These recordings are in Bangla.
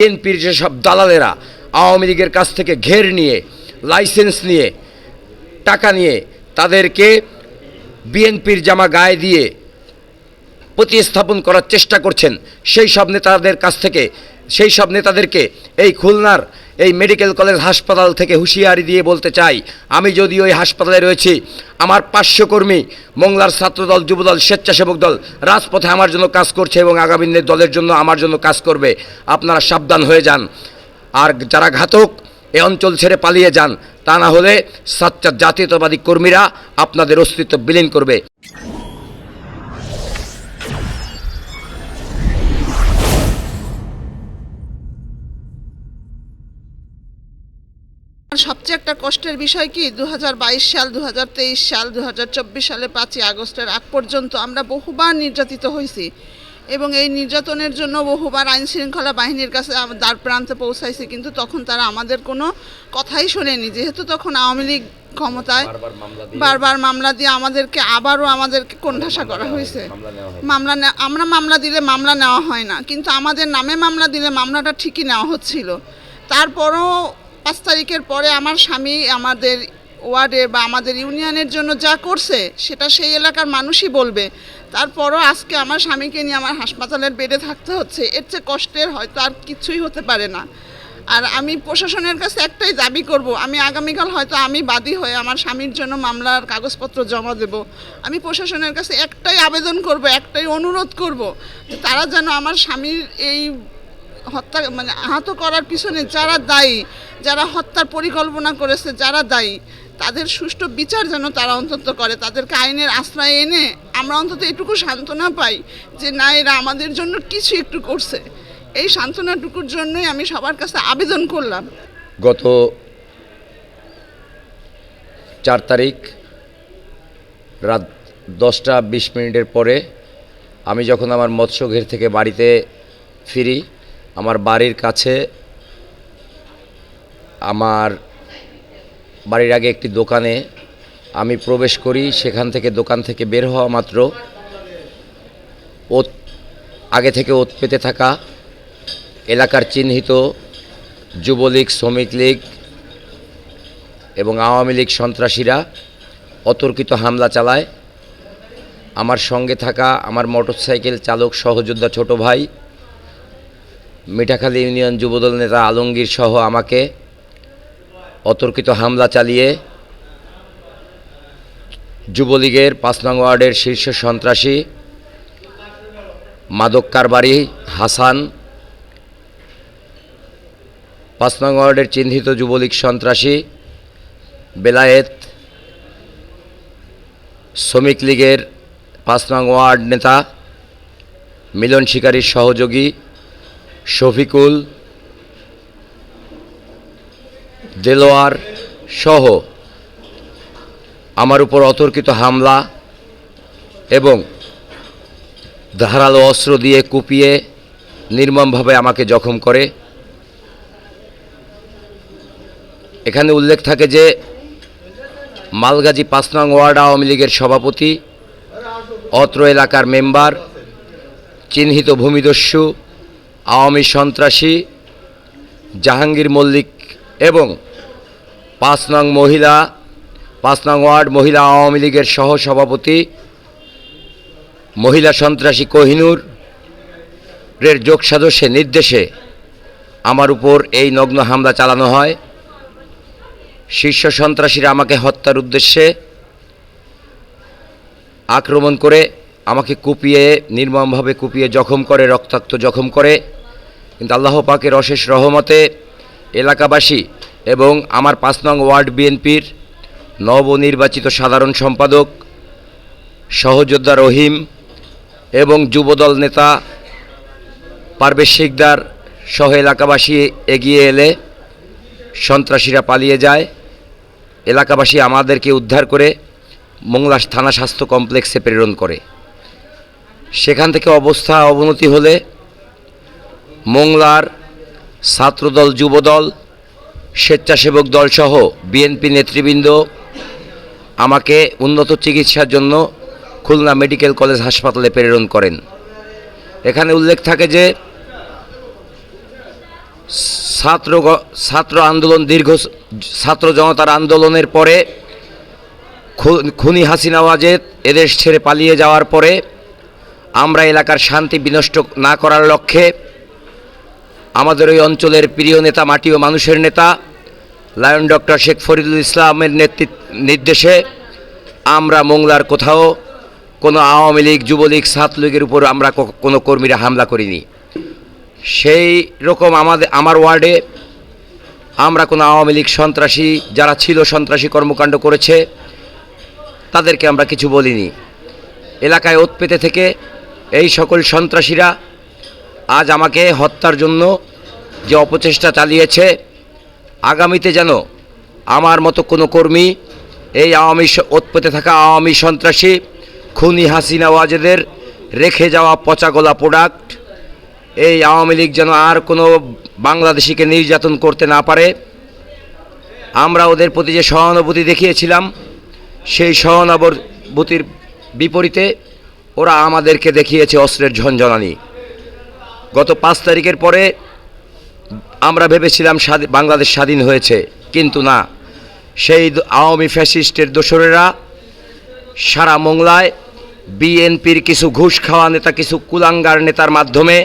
বিএনপির যেসব দালালেরা আওয়ামী লীগের কাছ থেকে ঘের নিয়ে, লাইসেন্স নিয়ে, টাকা নিয়ে তাদেরকে বিএনপির জামা গায়ে দিয়ে প্রতিস্থাপন করার চেষ্টা করছেন। সেই সব নেতাদের কাছ থেকে, সেই সব নেতাদেরকে এই খুলনার এই মেডিকেল কলেজ হাসপাতাল থেকে হুঁশিয়ারি দিয়ে বলতে চাই, আমি যদি ওই হাসপাতালে রয়েছি, আমার পাঁচশো কর্মী, মোংলার ছাত্রদল, যুবদল, স্বেচ্ছাসেবক দল, রাজপথে আমার জন্য কাজ করছে এবং আগামী দলের জন্য আমার জন্য কাজ করবে। আপনারা সাবধান হয়ে যান। আর যারা ঘাতক, এ অঞ্চল ছেড়ে পালিয়ে যান, তা না হলে সাচ্চা জাতীয়তাবাদী কর্মীরা আপনাদের অস্তিত্ব বিলীন করবে। সবচেয়ে একটা কষ্টের বিষয় কি? দু হাজার বাইশ সাল দু হাজার তেইশ সাল দু হাজার চব্বিশ সালে পাঁচই আগস্টের আগ পর্যন্ত আমরা বহুবার নির্যাতিত হয়েছি এবং এই নির্যাতনের জন্য বহুবার আইন শৃঙ্খলা বাহিনীর কাছে দ্বার প্রান্তে পৌঁছাইছি। কিন্তু তখন তারা আমাদের কোনো কথাই শোনেনি। যেহেতু তখন আওয়ামী লীগ ক্ষমতায় বারবার মামলা দিয়ে আমাদেরকে আবারও আমাদেরকে কোণঠাসা করা হয়েছে। মামলা আমরা মামলা দিলে মামলা নেওয়া হয় না। কিন্তু আমাদের নামে মামলা দিলে মামলাটা ঠিকই নেওয়া হচ্ছিল। তারপরও পাঁচ তারিখের পরে আমার স্বামী আমাদের ওয়ার্ডে বা আমাদের ইউনিয়নের জন্য যা করছে, সেটা সেই এলাকার মানুষই বলবে। তারপরও আজকে আমার স্বামীকে নিয়ে আমার হাসপাতালের বেডে থাকতে হচ্ছে। এর চেয়ে কষ্টের হয়তো আর কিছুই হতে পারে না। আর আমি প্রশাসনের কাছে একটাই দাবি করব, আমি আগামীকাল হয়তো আমি বাদী হয়ে আমার স্বামীর জন্য মামলার কাগজপত্র জমা দেব। আমি প্রশাসনের কাছে একটাই আবেদন করব, একটাই অনুরোধ করব তারা যেন আমার স্বামীর এই হত্যা মানে আহত করার পিছনে যারা দায়ী, যারা হত্যার পরিকল্পনা করেছে, যারা দায়ী, তাদের সুষ্ঠু বিচার যেন তারা অন্তত করে, তাদেরকে আইনের আশ্রয় এনে আমরা অন্তত এটুকু সান্ত্বনা পাই যে, না, এরা আমাদের জন্য কিছু একটু করছে। এই সান্ত্বনাটুকুর জন্যই আমি সবার কাছে আবেদন করলাম। গত চার তারিখ রাত দশটা বিশ মিনিটের পরে আমি যখন আমার মৎস্য ঘের থেকে বাড়িতে ফিরি আমার বাড়ির কাছে, আমার বাড়ির আগে একটি দোকানে আমি প্রবেশ করি, সেখান থেকে দোকান থেকে বের হওয়া মাত্র ওত, আগে থেকে ওত পেতে থাকা এলাকার চিহ্নিত যুবলীগ, শ্রমিক লীগ এবং আওয়ামী লীগ সন্ত্রাসীরা অতর্কিত হামলা চালায়। আমার সঙ্গে থাকা আমার মোটরসাইকেল চালক, সহযোদ্ধা ছোট ভাই মিঠাখালী ইউনিয়ন যুবদল নেতা আলমগীর সহ আমাকে অতর্কিত হামলা চালিয়ে যুবলীগের পাঁচ নং ওয়ার্ডের শীর্ষ সন্ত্রাসী মাদক কারবারি হাসান, পাঁচ নং ওয়ার্ডের চিহ্নিত যুবলীগ সন্ত্রাসী বেলায়েত, শ্রমিক লীগের পাঁচ নং ওয়ার্ড নেতা, মিলন শিকারীর সহযোগী শফিকুল, দেলোয়ার সহ আমার উপর অতর্কিত হামলা এবং ধারালো অস্ত্র দিয়ে কুপিয়ে নির্মমভাবে আমাকে জখম করে। এখানে উল্লেখ থাকে যে মালগাজী পাঁচ নং ওয়ার্ড আওয়ামী লীগের সভাপতি, অত্র এলাকার মেম্বার, চিহ্নিত ভূমিদস্যু আওয়ামী সন্ত্রাসী, জাহাঙ্গীর মল্লিক এবং পাঁচ নং মহিলা, পাঁচ নং ওয়ার্ড মহিলা আওয়ামী লীগের সহ সভাপতি মহিলা সন্ত্রাসী কোহিনুর এর যোগ সদস্যের নির্দেশে আমার উপর এই নগ্ন হামলা চালানো হয়। শীর্ষ সন্ত্রাসীরা আমাকে হত্যার উদ্দেশ্যে আক্রমণ করে আমাকে কুপিয়ে, নির্মমভাবে কুপিয়ে জখম করে, রক্তাক্ত জখম করে কিন্তু আল্লাহ পাকের অশেষ রহমতে এলাকাবাসী এবং আমার পাঁচ নং ওয়ার্ড বিএনপির নবনির্বাচিত সাধারণ সম্পাদক সহযোদ্ধা রহিম এবং যুবদল নেতা পারভেজ শিকদার সহ এলাকাবাসী এগিয়ে এলে সন্ত্রাসীরা পালিয়ে যায়। এলাকাবাসী আমাদেরকে উদ্ধার করে মোংলা থানা স্বাস্থ্য কমপ্লেক্সে প্রেরণ করে। সেখান থেকে অবস্থা অবনতি হলে মোংলার ছাত্রদল, যুবদল, স্বেচ্ছাসেবক দলসহ বিএনপি নেতৃবৃন্দ আমাকে উন্নত চিকিৎসার জন্য খুলনা মেডিকেল কলেজ হাসপাতালে প্রেরণ করেন। এখানে উল্লেখ থাকে যে ছাত্র ছাত্র আন্দোলন দীর্ঘ ছাত্র জনতার আন্দোলনের পরে খুনি হাসিনা ওয়াজেদ এদেশ ছেড়ে পালিয়ে যাওয়ার পরে আমরা এলাকার শান্তি বিনষ্ট না করার লক্ষ্যে আমাদের ওই অঞ্চলের প্রিয় নেতা, মাটি ও মানুষের নেতা, লায়ন ডক্টর শেখ ফরিদুল ইসলামের নেতৃত্ব নির্দেশে আমরা মোংলার কোথাও কোনো আওয়ামী লীগ, যুবলীগ, ছাত্রলীগের উপর আমরা কোনো কর্মীরা হামলা করিনি। সেই রকম আমাদের, আমার ওয়ার্ডে আমরা কোনো আওয়ামী লীগ সন্ত্রাসী যারা ছিল সন্ত্রাসী কর্মকাণ্ড করেছে, তাদেরকে আমরা কিছু বলিনি। এলাকায় ওত পেতে থেকে এই সকল সন্ত্রাসীরা আজ আমাকে হত্যার জন্য যে অপচেষ্টা চালিয়েছে, আগামীতে যেন আমার মতো কোনো কর্মী এই আওয়ামী ওৎপেতে থাকা আওয়ামী সন্ত্রাসী, খুনি হাসিনা ওয়াজেদের রেখে যাওয়া পচাগোলা প্রোডাক্ট এই আওয়ামী লীগ যেন আর কোনো বাংলাদেশিকে নির্যাতন করতে না পারে। আমরা ওদের প্রতি যে সহানুভূতি দেখিয়েছিলাম, সেই সহানুভূতির বিপরীতে ওরা আমাদেরকে দেখিয়েছে অস্ত্রের ঝনঝনানি। গত পাঁচ তারিখের পরে আমরা ভেবেছিলাম বাংলাদেশ স্বাধীন হয়েছে, কিন্তু না। সেই আওয়ামী ফ্যাসিস্টের দোসরেরা সারা মোংলায় বিএনপির কিছু ঘুষ খাওয়া নেতা, কিছু কুলাঙ্গার নেতার মাধ্যমে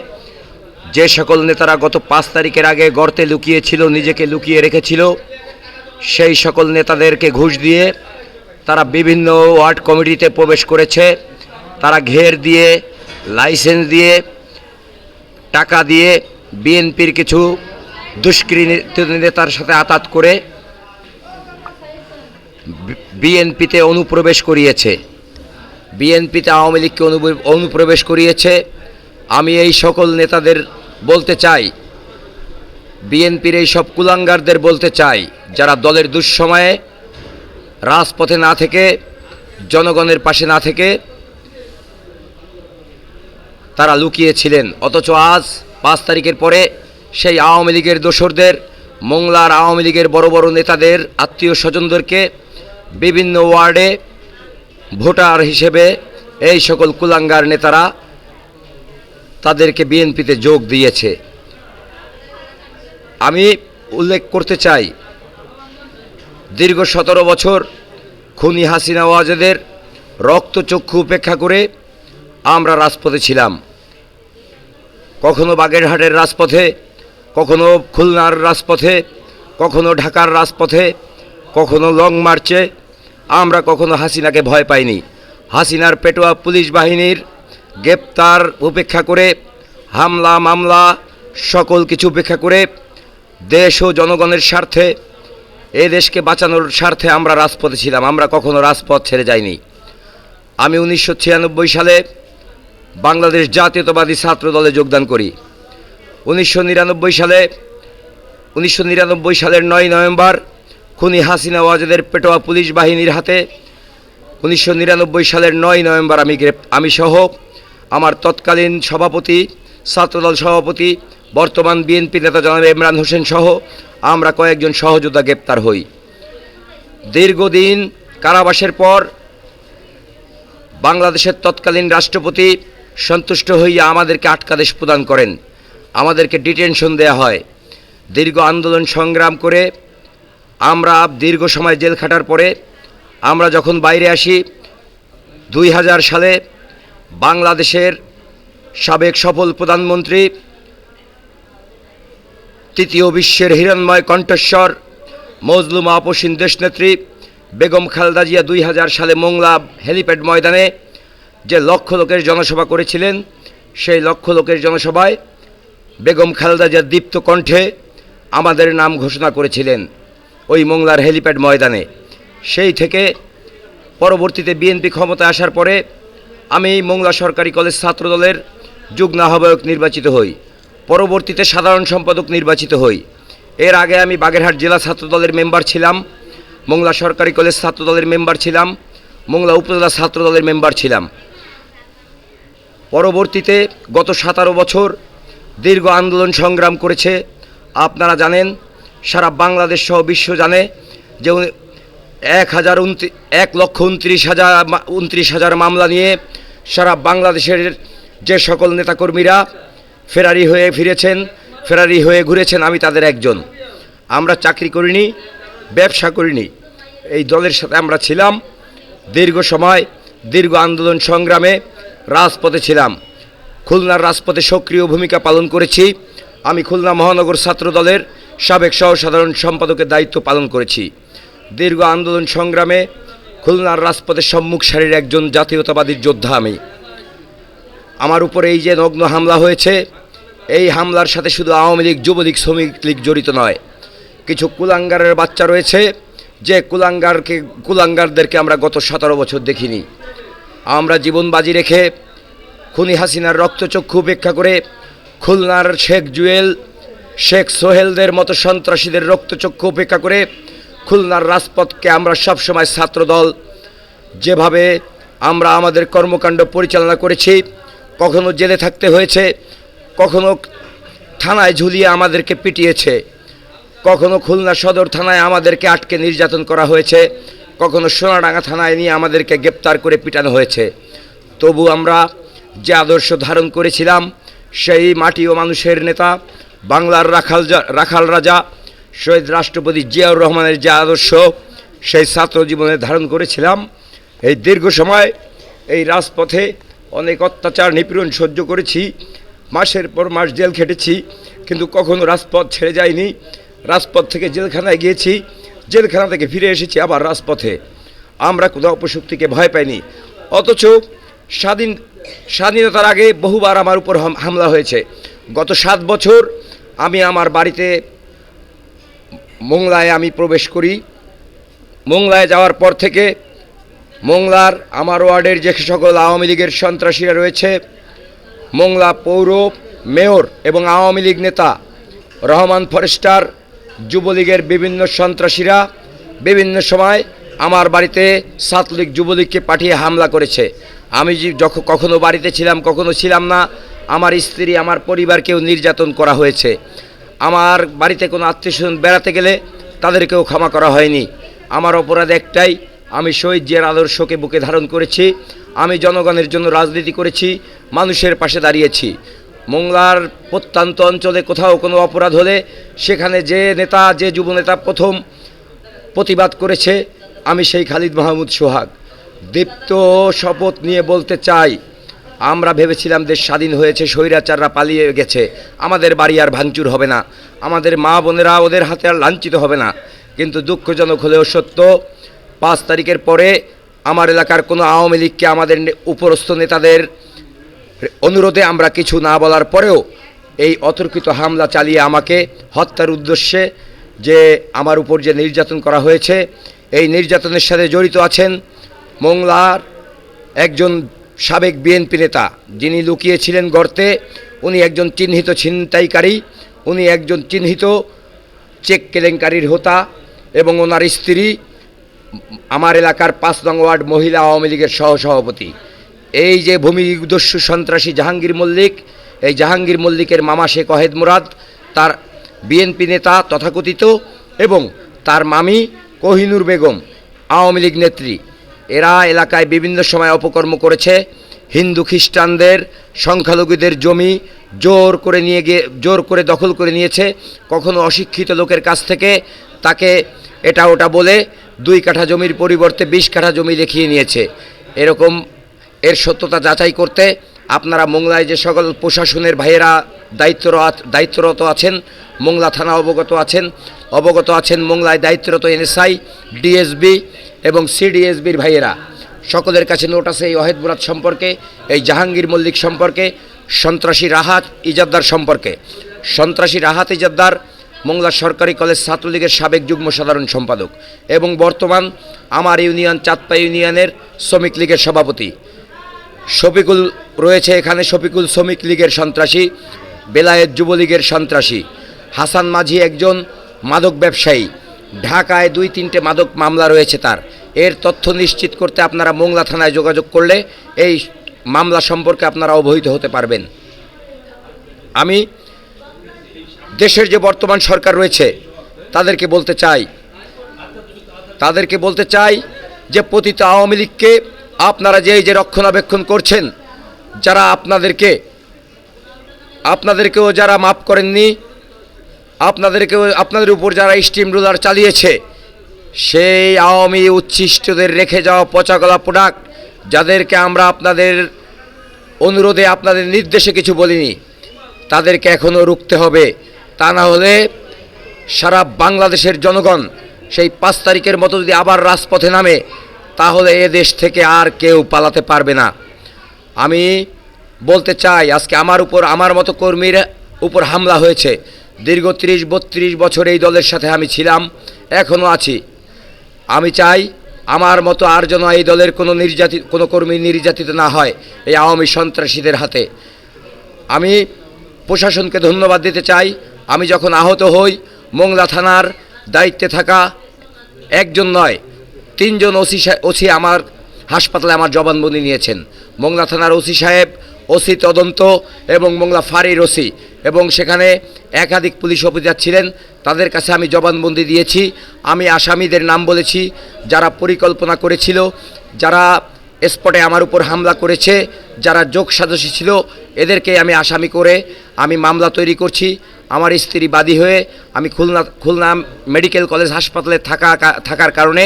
যে সকল নেতারা গত পাঁচ তারিখের আগে গর্তে লুকিয়েছিল, নিজেকে লুকিয়ে রেখেছিল, সেই সকল নেতাদেরকে ঘুষ দিয়ে তারা বিভিন্ন ওয়ার্ড কমিটিতে প্রবেশ করেছে। তারা ঘের দিয়ে, লাইসেন্স দিয়ে টাকা দিয়ে বিএনপির কিছু দুষ্কৃত নেতার সাথে আতাত করে বিএনপিতে অনুপ্রবেশ করিয়েছে। বিএনপিতে আওয়ামী লীগকে অনু- অনুপ্রবেশ করিয়েছে। আমি এই সকল নেতাদের বলতে চাই, বিএনপির এই সব কুলাঙ্গারদের বলতে চাই, যারা দলের দুঃসময়ে রাজপথে না থেকে, জনগণের পাশে না থেকে তারা লুকিয়েছিলেন। অথচ আজ, পাঁচ তারিখের পরে, সেই আওয়ামী লীগের দোসরদের, মোংলার আওয়ামী লীগের বড় বড় নেতাদের আত্মীয় স্বজনদেরকে বিভিন্ন ওয়ার্ডে ভোটার হিসেবে এই সকল কুলাঙ্গার নেতারা তাদেরকে বিএনপিতে যোগ দিয়েছে। আমি উল্লেখ করতে চাই, দীর্ঘ সতেরো বছর খুনি হাসিনা ওয়াজেদের রক্তচক্ষু উপেক্ষা করে আমরা রাজপথে ছিলাম। কখনো বাগেরহাটের রাজপথে, কখনো খুলনার রাজপথে, কখনো ঢাকার রাজপথে, কখনো লং মার্চে, আমরা কখনো হাসিনাকে ভয় পাইনি। হাসিনার পেটোয়া পুলিশ বাহিনীর গ্রেপ্তার উপেক্ষা করে, হামলা, মামলা, সকল কিছু উপেক্ষা করে দেশ ও জনগণের স্বার্থে, এ দেশকে বাঁচানোর স্বার্থে আমরা রাজপথে ছিলাম। আমরা কখনো রাজপথ ছেড়ে যাইনি। আমি উনিশশো ছিয়ানব্বই সালে বাংলাদেশ জাতীয়তাবাদী ছাত্র দলে যোগদান করি। উনিশশো নিরানব্বই সালে, উনিশশো নিরানব্বই সালের নয় নভেম্বর, খুনি হাসিনা ওয়াজেদের পেটোয়া পুলিশ বাহিনীর হাতে উনিশশো নিরানব্বই সালের নয় নভেম্বর আমি আমি সহ আমার তৎকালীন সভাপতি, ছাত্রদল সভাপতি, বর্তমান বিএনপি নেতা জনাব ইমরান হোসেন সহ আমরা কয়েকজন সহযোদ্ধা গ্রেপ্তার হই। দীর্ঘদিন কারাবাসের পর বাংলাদেশের তৎকালীন রাষ্ট্রপতি সন্তুষ্ট হইয়া আমাদেরকে আটকাদেশ প্রদান করেন। আমাদেরকে ডিটেনশন দেয়া হয়। দীর্ঘ আন্দোলন সংগ্রাম করে আমরা দীর্ঘ সময় জেল খাটার পরে আমরা যখন বাইরে আসি, দুই হাজার সালে বাংলাদেশের সাবেক সফল প্রধানমন্ত্রী, তৃতীয় বিশ্বের হিরণময় কণ্ঠস্বর মজলুমা আপসীন দেশনেত্রী বেগম খালেদা জিয়া দুই সালে মোংলা হেলিপ্যাড ময়দানে যে লক্ষ লোকের জনসভা করেছিলেন, সেই লক্ষ লোকের জনসভায় বেগম খালেদা জিয়া দীপ্ত কণ্ঠে আমাদের নাম ঘোষণা করেছিলেন ওই মোংলার হেলিপ্যাড ময়দানে। সেই থেকে পরবর্তীতে বিএনপি ক্ষমতায় আসার পরে আমি মোংলা সরকারি কলেজ ছাত্রদলের যুগ্ম আহ্বায়ক নির্বাচিত হই, পরবর্তীতে সাধারণ সম্পাদক নির্বাচিত হই। এর আগে আমি বাগেরহাট জেলা ছাত্রদলের মেম্বার ছিলাম, মোংলা সরকারি কলেজ ছাত্রদলের মেম্বার ছিলাম, মোংলা উপজেলা ছাত্রদলের মেম্বার ছিলাম। পরবর্তীতে গত সতেরো বছর দীর্ঘ আন্দোলন সংগ্রাম করেছে। আপনারা জানেন, সারা বাংলাদেশ সহ বিশ্ব জানে যে এক হাজার এক লক্ষ উনত্রিশ হাজার উনত্রিশ হাজার মামলা নিয়ে সারা বাংলাদেশের যে সকল নেতাকর্মীরা ফেরারি হয়ে ফিরেছেন, ফেরারি হয়ে ঘুরেছেন, আমি তাদের একজন। আমরা চাকরি করিনি, ব্যবসা করিনি। এই দলের সাথে আমরা ছিলাম। দীর্ঘ সময়, দীর্ঘ আন্দোলন সংগ্রামে রাজপথে ছিলাম। খুলনার রাজপথে সক্রিয় ভূমিকা পালন করেছি। আমি খুলনা মহানগর ছাত্র দলের সাবেক সহ সাধারণ সম্পাদকের দায়িত্ব পালন করেছি। দীর্ঘ আন্দোলন সংগ্রামে খুলনার রাজপথের সম্মুখ সারির একজন জাতীয়তাবাদী যোদ্ধা আমি। আমার উপরে এই যে নগ্ন হামলা হয়েছে, এই হামলার সাথে শুধু আওয়ামী লীগ, যুবলীগ, শ্রমিক লীগ জড়িত নয়। কিছু কুলাঙ্গারের বাচ্চা রয়েছে, যে কুলাঙ্গারকে কুলাঙ্গারদেরকে আমরা গত সতেরো বছর দেখিনি। আমরা জীবন বাজি রেখে খুনি হাসিনার রক্তচক্ষু উপেক্ষা করে খুলনার শেখ জুয়েল, শেখ সোহেলদের মতো সন্ত্রাসীদের রক্তচক্ষু উপেক্ষা করে খুলনার রাজপথকে আমরা সবসময় ছাত্রদল। যেভাবে আমরা আমাদের কর্মকাণ্ড পরিচালনা করেছি, কখনো জেলে থাকতে হয়েছে, কখনো থানায় ঝুলিয়ে আমাদেরকে পিটিয়েছে, কখনো খুলনা সদর থানায় আমাদেরকে আটকে নির্যাতন করা হয়েছে কখনো সোনাডাঙ্গা থানায় নিয়ে আমাদেরকে গ্রেপ্তার করে পিটানো হয়েছে। তবু আমরা যে আদর্শ ধারণ করেছিলাম, সেই মাটি ও মানুষের নেতা, বাংলার রাখাল রাখাল রাজা, শহীদ রাষ্ট্রপতি জিয়াউর রহমানের যে আদর্শ, সেই ছাত্র জীবনে ধারণ করেছিলাম। এই দীর্ঘ সময় এই রাজপথে অনেক অত্যাচার, নিপীড়ন সহ্য করেছি। মাসের পর মাস জেল খেটেছি, কিন্তু কখনো রাজপথ ছেড়ে যায়নি রাজপথ থেকে জেলখানায় গিয়েছি। জেলখানা থেকে ফিরে এসেছি আবার রাজপথে। আমরা কোনো অপশক্তিকে ভয় পাইনি। অথচ স্বাধীন, স্বাধীনতার আগে বহুবার আমার উপর হাম- হামলা হয়েছে। গত সাত বছর আমি আমার বাড়িতে মোংলায় আমি প্রবেশ করি। মোংলায় যাওয়ার পর থেকে মোংলার আমার ওয়ার্ডের যে সকল আওয়ামী লীগের সন্ত্রাসীরা রয়েছে, মোংলা পৌর মেয়র এবং আওয়ামী লীগ নেতা রহমান ফরেস্টার যুবলীগের বিভিন্ন সন্ত্রাসীরা বিভিন্ন সময় আমার বাড়িতে ছাত্রলীগ যুবলীগকে পাঠিয়ে হামলা করেছে। আমি যখন কখনো বাড়িতে ছিলাম, কখনো ছিলাম না, আমার স্ত্রী, আমার পরিবারকেও নির্যাতন করা হয়েছে। আমার বাড়িতে কোনো আত্মীয় স্বজন বেড়াতে গেলে তাদেরকেও ক্ষমা করা হয়নি। আমার অপরাধ একটাই, আমি শহীদ জিয়ার আদর্শকে বুকে ধারণ করেছি, আমি জনগণের জন্য রাজনীতি করেছি, মানুষের পাশে দাঁড়িয়েছি। মোংলার প্রত্যন্ত অঞ্চলে কোথাও কোনো অপরাধ হলে সেখানে যে নেতা, যে যুবনেতা প্রথম প্রতিবাদ করেছে, আমি সেই খালিদ মাহমুদ সোহাগ। দীপ্ত শপথ নিয়ে বলতে চাই, আমরা ভেবেছিলাম দেশ স্বাধীন হয়েছে, স্বৈরাচাররা পালিয়ে গেছে, আমাদের বাড়ি আর ভাঙচুর হবে না, আমাদের মা বোনেরা ওদের হাতে আর লাঞ্ছিত হবে না, কিন্তু দুঃখজনক হলেও সত্য, পাঁচ তারিখের পরে আমার এলাকার কোনো আওয়ামী লীগকে আমাদের উপরস্থ নেতাদের অনুরোধে আমরা কিছু না বলার পরেও এই অতর্কিত হামলা চালিয়ে আমাকে হত্যার উদ্দেশ্যে যে আমার উপর যে নির্যাতন করা হয়েছে, এই নির্যাতনের সাথে জড়িত আছেন মোংলার একজন সাবেক বিএনপি নেতা, যিনি লুকিয়েছিলেন গর্তে। উনি একজন চিহ্নিত ছিনতাইকারী, উনি একজন চিহ্নিত চেক কেলেঙ্কারির হোতা এবং ওনার স্ত্রী, আমার এলাকার পাঁচ নং ওয়ার্ড মহিলা আওয়ামী লীগের সহসভাপতি। এই যে ভূমিদস্যু সন্ত্রাসী জাহাঙ্গীর মল্লিক, এই জাহাঙ্গীর মল্লিকের মামা শেখ অহেদ মুরাদ, তার বিএনপি নেতা তথাকথিত এবং তার মামি কোহিনুর বেগম, আওয়ামী লীগ নেত্রী। এরা এলাকায় বিভিন্ন সময় অপকর্ম করেছে। হিন্দু খ্রিস্টানদের সংখ্যালঘুদের জমি জোর করে নিয়ে গিয়ে, জোর করে দখল করে নিয়েছে। কখনো অশিক্ষিত লোকের কাছ থেকে তাকে এটা ওটা বলে দুই কাঠা জমির পরিবর্তে বিশ কাঠা জমি দেখিয়ে নিয়েছে। এরকম এর সত্যতা যাচাই করতে আপনারা মোংলায় যে সকল প্রশাসনের ভাইয়েরা দায়িত্বরত দায়িত্বরত আছেন, মোংলা থানা অবগত আছেন অবগত আছেন মোংলায় দায়িত্বরত এনএসআই, ডিএসবি এবং সিডিএসবির ভাইয়েরা। সকলের কাছে নোট আছে এই অহেদ মুরাদ সম্পর্কে, এই জাহাঙ্গীর মল্লিক সম্পর্কে, সন্ত্রাসী রাহাত ইজাদ্দার সম্পর্কে। সন্ত্রাসী রাহাত ইজাদ্দার মোংলা সরকারি কলেজ ছাত্রলীগের সাবেক যুগ্ম সাধারণ সম্পাদক এবং বর্তমান আমার ইউনিয়ন চাঁদপা ইউনিয়নের শ্রমিক লীগের সভাপতি। শফিকুল রয়েছে এখানে, শফিকুল শ্রমিক লীগের সন্ত্রাসী, বেলায়েত যুবলীগের সন্ত্রাসী। হাসান মাঝি একজন মাদক ব্যবসায়ী। ঢাকায় দুই তিনটে মাদক মামলা রয়েছে তার। এর তথ্য নিশ্চিত করতে আপনারা মোংলা থানায় যোগাযোগ করলে এই মামলা সম্পর্কে আপনারা অবহিত হতে পারবেন। আমি দেশের যে বর্তমান সরকার রয়েছে, তাদেরকে বলতে চাই, তাদেরকে বলতে চাই যে পতিত আওয়ামী লীগকে আপনারা যে যে রক্ষণাবেক্ষণ করছেন, যারা আপনাদেরকে, আপনাদেরকেও যারা মাফ করেননি, আপনাদেরকেও, আপনাদের উপর যারা স্টিম রোলার চালিয়েছে, সেই আওয়ামী উচ্ছিষ্টদের রেখে যাওয়া পচাগলা প্রোডাক্ট, যাদেরকে আমরা আপনাদের অনুরোধে, আপনাদের নির্দেশে কিছু বলিনি, তাদেরকে এখনও রুখতে হবে। তা না হলে সারা বাংলাদেশের জনগণ সেই পাঁচ তারিখের মতো যদি আবার রাজপথে নামে তাহলে এ দেশ থেকে আর কেউ পালাতে পারবে না। আমি বলতে চাই, আজকে আমার উপর, আমার মতো কর্মীর উপর হামলা হয়েছে। দীর্ঘ ত্রিশ, বত্রিশ বছর এই দলের সাথে আমি ছিলাম এখনও আছি। আমি চাই আমার মতো আর যেন এই দলের কোনো নির্যাতিত কোনো কর্মী নির্যাতিত না হয় এই আওয়ামী সন্ত্রাসীদের হাতে। আমি প্রশাসনকে ধন্যবাদ দিতে চাই। আমি যখন আহত হই, মোংলা থানার দায়িত্বে থাকা একজন নয় তিনজন ওসি ওসি আমার হাসপাতালে আমার জবানবন্দি নিয়েছেন। মোংলা থানার ওসি সাহেব, ওসি তদন্ত এবং মোংলা ফাঁড়ির ওসি এবং সেখানে একাধিক পুলিশ অফিসার ছিলেন। তাদের কাছে আমি জবানবন্দি দিয়েছি। আমি আসামিদের নাম বলেছি, যারা পরিকল্পনা করেছিল, যারা স্পটে আমার উপর হামলা করেছে, যারা যোগ সাদস্য ছিল, এদেরকে আমি আসামি করে আমি মামলা তৈরি করছি। আমার স্ত্রী বাদী হয়ে আমি খুলনা খুলনা মেডিকেল কলেজ হাসপাতালে থাকা থাকার কারণে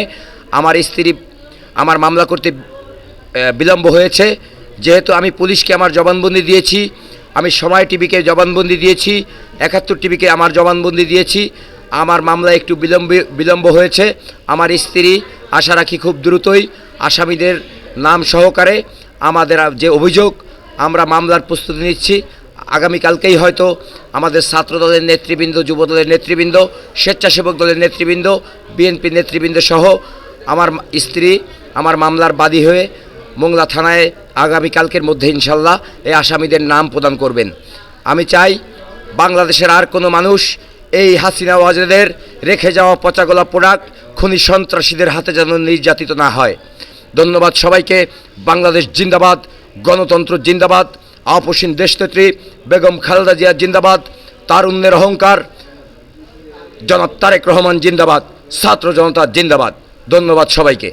আমার স্ত্রী আমার মামলা করতে বিলম্ব হয়েছে। যেহেতু আমি পুলিশকে আমার জবানবন্দি দিয়েছি, আমি সময় টিভিকে জবানবন্দি দিয়েছি, একাত্তর টিভিকে আমার জবানবন্দি দিয়েছি, আমার মামলা একটু বিলম্ব বিলম্ব হয়েছে। আমার স্ত্রী আশা রাখি খুব দ্রুতই আসামিদের নাম সহকারে আমাদের যে অভিযোগ, আমরা মামলার প্রস্তুতি নিচ্ছি। আগামীকালকেই হয়তো আমাদের ছাত্র দলের নেতৃবৃন্দ, যুব দলের নেতৃবৃন্দ, স্বেচ্ছাসেবক দলের নেতৃবৃন্দ, বিএনপি নেতৃবৃন্দ সহ আমার স্ত্রী, আমার মামলার বাদী হয়ে মোংলা থানায় আগামীকালকের মধ্যে ইনশাল্লাহ এই আসামিদের নাম প্রদান করবেন। আমি চাই বাংলাদেশের আর কোনো মানুষ এই হাসিনা ওয়াজেদের রেখে যাওয়া পচাগোলা প্রোডাক্ট খুনি সন্ত্রাসীদের হাতে যেন নির্যাতিত না হয়। ধন্যবাদ সবাইকে। বাংলাদেশ জিন্দাবাদ, গণতন্ত্র জিন্দাবাদ আপসীন দেশনেত্রী বেগম খালেদা জিয়া জিন্দাবাদ, তারুণ্যের অহংকার, জনাব তারেক রহমান জিন্দাবাদ, ছাত্র জনতা জিন্দাবাদ। ধন্যবাদ সবাইকে।